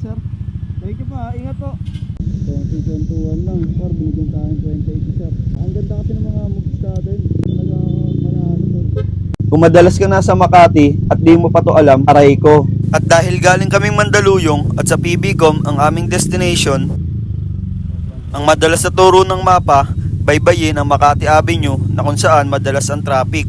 sir. Thank you pa. Ingat po. Kwentuhan lang, par, binigyan tayo ng 28 sir. Ang ganda kasi ng mga mugstada yun. Talaga manalo. Kung madalas ka nasa Makati at di mo pa to alam, aray ko. At dahil galing kaming Mandaluyong at sa PBCom ang aming destination, ang madalas na turo ng mapa, baybayin ang Makati Avenue na kung saan madalas ang traffic.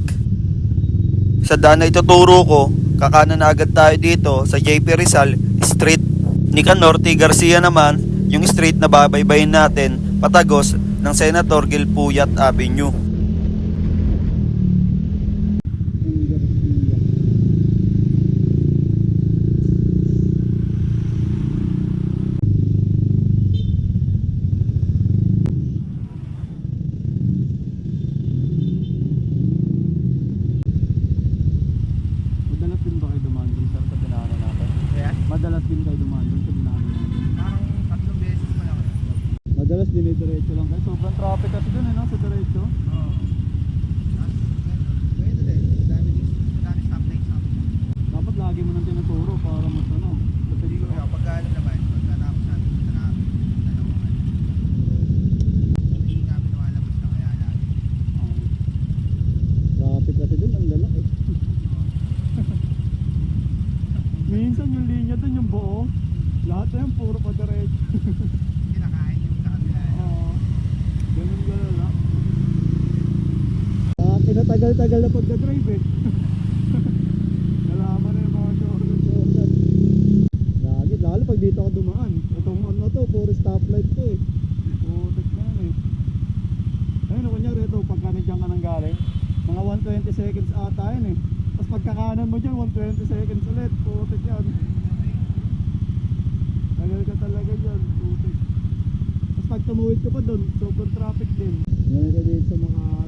Sa daan na ituturo ko, kakanan na agad tayo dito sa JP Rizal Street. Nicanor T. Garcia naman, yung street na babaybayin natin patagos ng Senator Gil Puyat Avenue. Yung Garcia. Madalas din ba kayo dumaan dun sir sa dinaanan natin? Kaya? Madalas din kayo dumaan dun sa dinaanan natin. Parang tatlong beses pa lang. Madalas dinidiretso lang kayo. Sobrang traffic kasi dun eh no? Sa diretso. Oo. Dapat lagi mo nang tinuturo para mas ano. Hindi ko kaya pagka ano naman, pagkatapos natin sa namin, dalawang ano. Hindi kami lumalabas na kaya lagi. Oh. Traffic kasi dun, ang lala eh. Minsan yung linya dun yung buo. Lahat na yun puro pa diretso. Kinakain yung sa kanila. Oo. Ganun ganun na. Ah, kinatagal-tagal na Pagka-drive eh. Nalaman na yung mga shortcut. Lagi, lalo pag dito ka dumaan. Itong ano to, puro stoplight to eh. Putik na yan eh. Ayun, kunyari ito, pagka nandiyan ka galing, mga 120 seconds ata yun eh. Tapos pagkakanan mo dyan, 120 seconds ulit. Putik yan. Tagal ka talaga dyan, putik. Tapos pag tumuwid ka pa doon, sobrang traffic din. Ganito dito sa mga.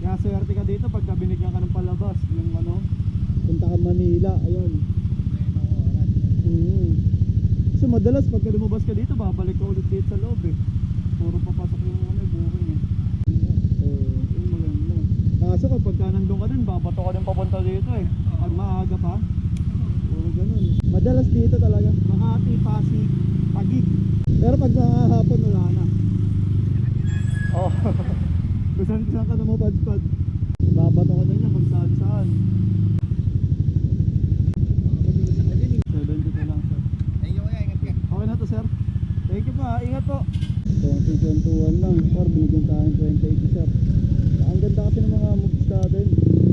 Kaya swerte ka dito pagka binigyan ka ng palabas. Yung ano, punta ka Manila, ayun. Mm. kasi madalas pagka lumabas ka dito, babalik ka ulit dito sa loob eh. Puro papasok yung ano, eh, booking eh. Yung maganda. Kaso kapag ka nandun ka din, babato ka din papunta dito eh. Pag maaga pa, Puro ganun. Madalas dito talaga. Makati, Pasig, Pagig. Pero pag sa hapon wala na. Oh. Kung saan saan ka na mapadpad. Babato ka din niya kung saan saan. 70 na lang sir. Thank you kaya, ingat ka. Okay na to sir. Thank you pa, ingat po. Kwentuhan lang, par, binigyan tayo ng 28 sir. Ang ganda kasi ng mga mugstada yun.